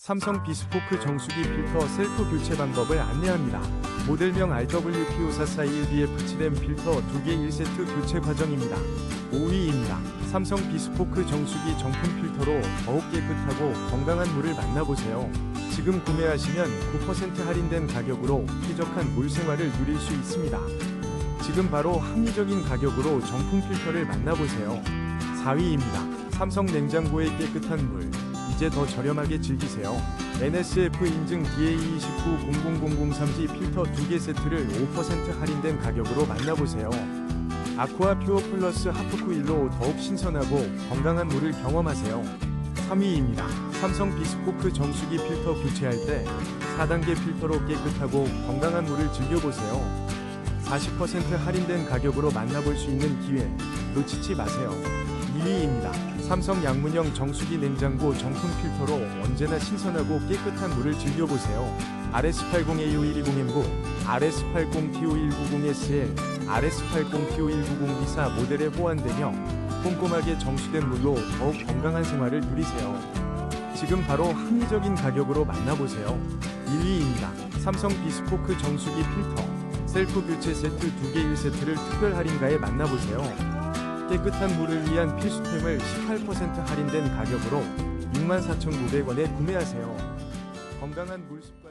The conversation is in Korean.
삼성 비스포크 정수기 필터 셀프 교체 방법을 안내합니다. 모델명 RWP5441BF7M 필터 2개 1세트 교체 과정입니다. 5위입니다. 삼성 비스포크 정수기 정품 필터로 더욱 깨끗하고 건강한 물을 만나보세요. 지금 구매하시면 9% 할인된 가격으로 쾌적한 물 생활을 누릴 수 있습니다. 지금 바로 합리적인 가격으로 정품 필터를 만나보세요. 4위입니다. 삼성 냉장고의 깨끗한 물. 이제 더 저렴하게 즐기세요. NSF 인증 DA29000030G 필터 2개 세트를 5% 할인된 가격으로 만나보세요. 아쿠아 퓨어 플러스 하프쿠일로 더욱 신선하고 건강한 물을 경험하세요. 3위입니다. 삼성 비스포크 정수기 필터 교체할 때 4단계 필터로 깨끗하고 건강한 물을 즐겨보세요. 40% 할인된 가격으로 만나볼 수 있는 기회 놓치지 마세요. 2위입니다. 삼성 양문형 정수기 냉장고 정품 필터로 언제나 신선하고 깨끗한 물을 즐겨보세요. RS80AU120M9, RS80TO190SL, RS80TO190B4 모델에 호환되며 꼼꼼하게 정수된 물로 더욱 건강한 생활을 누리세요. 지금 바로 합리적인 가격으로 만나보세요. 1위입니다. 삼성 비스포크 정수기 필터 셀프 교체 세트 2개 1세트를 특별 할인가에 만나보세요. 깨끗한 물을 위한 필수템을 18% 할인된 가격으로 64,900원에 구매하세요. 건강한 물 습-